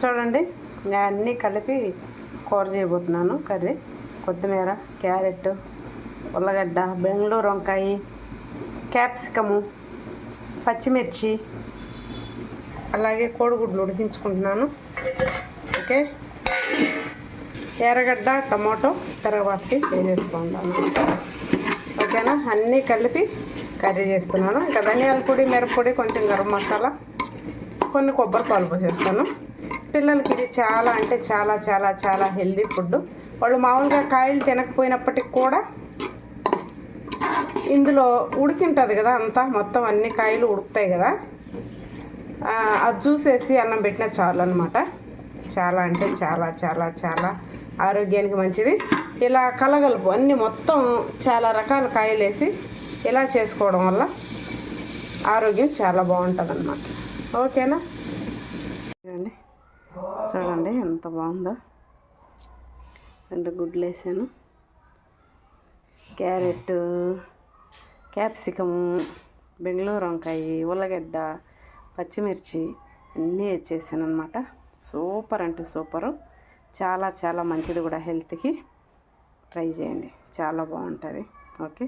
చూడండి నేను అన్నీ కలిపి కూర చేయబోతున్నాను. కర్రీ కొత్తిమీర క్యారెట్ ఉల్లగడ్డ బెంగళూరు వంకాయ క్యాప్సికము పచ్చిమిర్చి అలాగే కోడిగుడ్లు ఉడికించుకుంటున్నాను. ఓకే? ఎర్రగడ్డ టమాటో పెరగబాటుకి వేసేసుకుంటాను ఓకేనా? అన్నీ కలిపి కర్రీ చేస్తున్నాను. ఇంకా ధనియాల పొడి మిరప్పొడి కొంచెం గరం మసాలా కొన్ని కొబ్బరి పాలు పోసేస్తాను. పిల్లలకి ఇది చాలా అంటే చాలా చాలా చాలా హెల్దీ ఫుడ్ వాళ్ళు మామూలుగా కాయలు తినకపోయినప్పటికి కూడా ఇందులో ఉడికింటుంది కదా అంతా. మొత్తం అన్ని కాయలు ఉడుకుతాయి కదా. అది చూసేసి అన్నం పెట్టిన చాలు అనమాట చాలా అంటే చాలా చాలా చాలా ఆరోగ్యానికి మంచిది. ఇలా కలగలుపు అన్ని మొత్తం చాలా రకాల కాయలు వేసి ఇలా చేసుకోవడం వల్ల ఆరోగ్యం చాలా బాగుంటుంది అన్నమాట ఓకేనా? చూడండి. చూడండి ఎంత బాగుందో. రెండు గుడ్లు వేసాను. క్యారెట్ క్యాప్సికము బెంగళూరు వంకాయ ఉల్లగడ్డ పచ్చిమిర్చి అన్నీ వేసేసాను అనమాట సూపర్ అంటే సూపరు. చాలా చాలా మంచిది కూడా హెల్త్కి. ట్రై చేయండి. చాలా బాగుంటుంది. ఓకే?